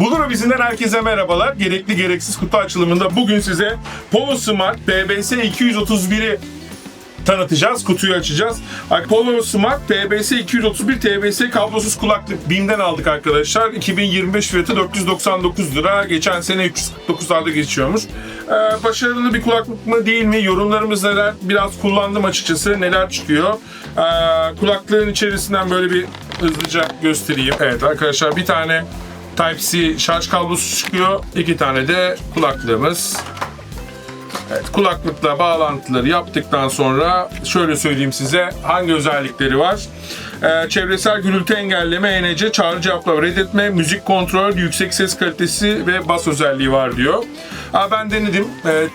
Bulur Bizinden herkese merhabalar. Gerekli gereksiz kutu açılımında bugün size Polo Smart PBS 231'i tanıtacağız. Kutuyu açacağız. Polo Smart PBS 231 TBS kablosuz kulaklık BİM'den aldık arkadaşlar. 2025 fiyatı 499 lira. Geçen sene 349'larda geçiyormuş. Ee, başarılı bir kulaklık mı değil mi? Yorumlarımız neler? Biraz kullandım açıkçası. Neler çıkıyor? Ee, kulaklığın içerisinden böyle bir hızlıca göstereyim. Evet arkadaşlar bir tane Type-C şarj kablosu çıkıyor. İki tane de kulaklığımız. Evet, kulaklıkla bağlantıları yaptıktan sonra şöyle söyleyeyim size hangi özellikleri var. Ee, çevresel gürültü engelleme, ENC, çağrı cevaplama, reddetme, müzik kontrol, yüksek ses kalitesi ve bas özelliği var diyor. Aa, ben denedim. Ee,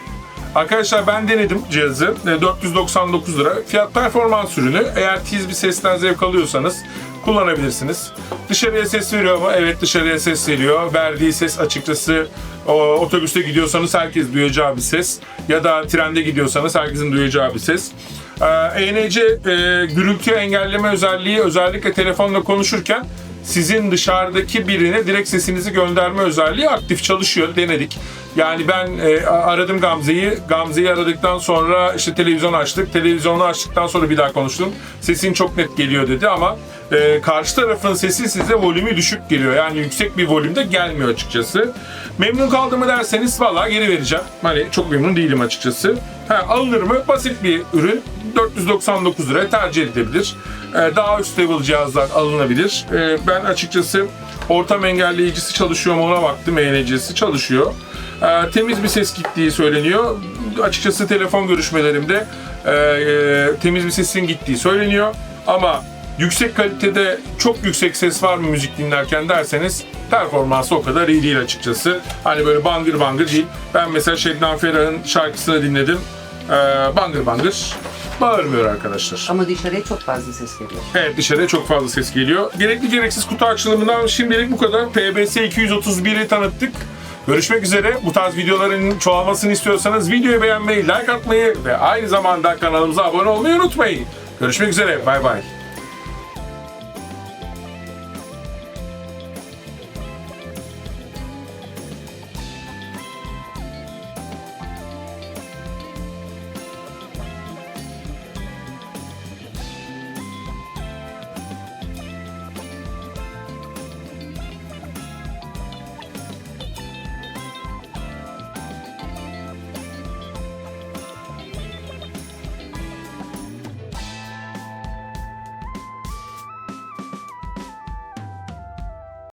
Arkadaşlar ben denedim cihazı. Ee, 499 lira. Fiyat performans ürünü. Eğer tiz bir sesten zevk alıyorsanız kullanabilirsiniz. Dışarıya ses veriyor mu? Evet dışarıya ses veriyor. Verdiği ses açıkçası o, otobüste gidiyorsanız herkes duyacağı bir ses. Ya da trende gidiyorsanız herkesin duyacağı bir ses. ENC e, gürültü engelleme özelliği özellikle telefonla konuşurken sizin dışarıdaki birine direkt sesinizi gönderme özelliği aktif çalışıyor. Denedik. Yani ben e, aradım Gamze'yi. Gamze'yi aradıktan sonra işte televizyon açtık. Televizyonu açtıktan sonra bir daha konuştum. Sesin çok net geliyor dedi ama e, karşı tarafın sesi size volümü düşük geliyor. Yani yüksek bir volümde gelmiyor açıkçası. Memnun kaldığımı derseniz valla geri vereceğim. Hani çok memnun değilim açıkçası. Ha, alınır mı? Basit bir ürün. 499 liraya tercih edilebilir. Ee, daha üst level cihazlar alınabilir. Ee, ben açıkçası ortam engelleyicisi çalışıyor mu ona baktım. ENC'si çalışıyor. Ee, temiz bir ses gittiği söyleniyor. Açıkçası telefon görüşmelerimde e, e, temiz bir sesin gittiği söyleniyor. Ama yüksek kalitede çok yüksek ses var mı müzik dinlerken derseniz performansı o kadar iyi değil açıkçası. Hani böyle bangır bangır değil. Ben mesela Şebnem Ferah'ın şarkısını dinledim. Ee, bangır bangır bağırmıyor arkadaşlar. Ama dışarıya çok fazla ses geliyor. Evet dışarıya çok fazla ses geliyor. Gerekli gereksiz kutu açılımından şimdilik bu kadar. PBS 231'i tanıttık. Görüşmek üzere. Bu tarz videoların çoğalmasını istiyorsanız videoyu beğenmeyi, like atmayı ve aynı zamanda kanalımıza abone olmayı unutmayın. Görüşmek üzere. Bay bay.